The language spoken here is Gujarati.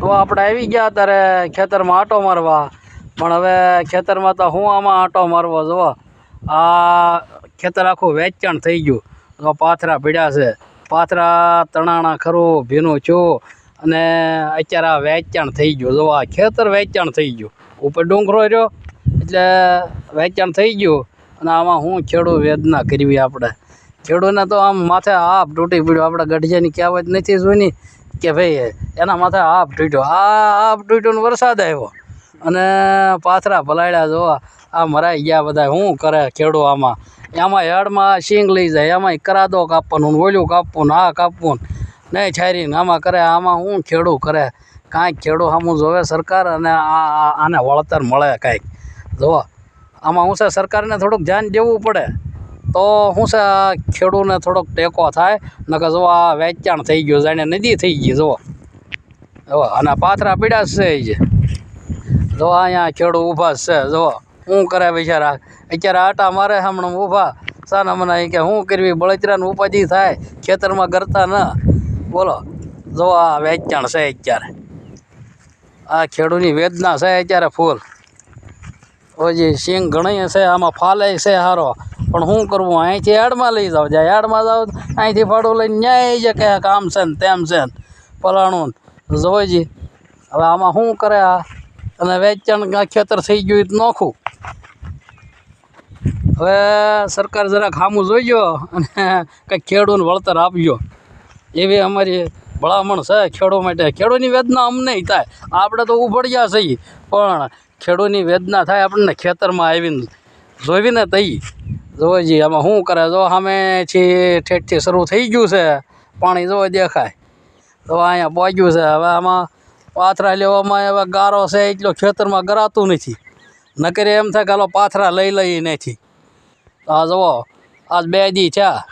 તો આપણે આવી ગયા અત્યારે ખેતરમાં આંટો મારવા. પણ હવે ખેતરમાં તો હું આમાં આંટો મારવો જુઓ આ ખેતર આખું વેચાણ થઈ ગયું. તો પાથરા પીડ્યા છે. પાથરા તણાણા ખરું, ભીનું છું. અને અત્યારે આ વેચાણ થઈ ગયું. જુઓ આ ખેતર વેચાણ થઈ ગયું. ઉપર ડુંગરો રહ્યો. એટલે વેચાણ થઈ ગયું. અને આમાં હું ખેડૂત વેદના કરવી આપણે. ખેડૂતને તો આમ માથે આપ તૂટી પડ્યો. આપણે ગઢિયાની કહેવત નથી જોઈ કે ભાઈ, એના માથે આપ તૂટ્યો. આ આપ તૂટ્યો ને વરસાદ આવ્યો. અને પાથરા ભલાડ્યા જોવા. આ મરાઈ ગયા બધા. શું કરે ખેડૂ આમાં? આમાં હેડમાં શીંગ લઈ જાય. એમાં કરાદો કાપવાનું ઓલું કાપવું ને આ કાપવું નહીં છારીને આમાં કરે. આમાં શું ખેડૂ કરે? કાંઈક ખેડૂ સામું જોવે સરકાર અને આ- આને વળતર મળે કાંઈક. જોવા. આમાં હું છે? સરકારને થોડુંક ધ્યાન દેવું પડે. તો શું છે, ખેડૂને થોડોક ટેકો થાય, નકર જો આ વેચાણ થઈ ગયું જાણે નદી થઈ ગઈ જુઓ જુઓ અને પાથરા પીડા છે જે. જો, અહીંયા ખેડૂ ઊભા છે જુઓ શું કરે બિચારા? અત્યારે આટા મારે હમણાં ઊભા. સાના મને કે શું કરવી? બળતરાની ઉપાધિ થાય. ખેતરમાં કરતા ન. બોલો. જો, આ વેચાણ છે અત્યારે. આ ખેડૂની વેદના છે અત્યારે ફૂલ. ઓજી સિંગ ઘણી છે, આમાં ફાલે છે સારો પણ શું કરવું? અહીંથી યાર્ડમાં લઈ જાઓ. જ્યાં યાર્ડમાં જાઓ, અહીંથી ફાડો લઈને ન્યાય છે કે કામ છે ને તેમ છે ને. પલાણું જોઈજી હવે આમાં શું કરે આ? અને વેચાણ ખેતર થઈ ગયું તો નોખું. હવે સરકાર જરાક સામું જોઈજો અને કંઈક ખેડૂને વળતર આપજો. એવી અમારી ભલામણ છે ખેડો માટે. ખેડૂની વેદના અમને થાય. આપણે તો ઉભળ્યા છીએ. પણ ખેડૂની વેદના થાય આપણને ખેતરમાં આવીને. જોઈને તઈ. જોઈજી આમાં શું કરે? જો સામેથી ઠેઠથી શરૂ થઈ ગયું છે. પાણી જો દેખાય. તો અહીંયા પહોંચ્યું છે. હવે આમાં પાથરા લેવામાં હવે ગારો છે, એટલો ખેતરમાં ગરાતું નથી. નકરે એમ થાય કે હાલો પાથરા લઈ લઈ નથી આ જુઓ, આજ બે દી થયા.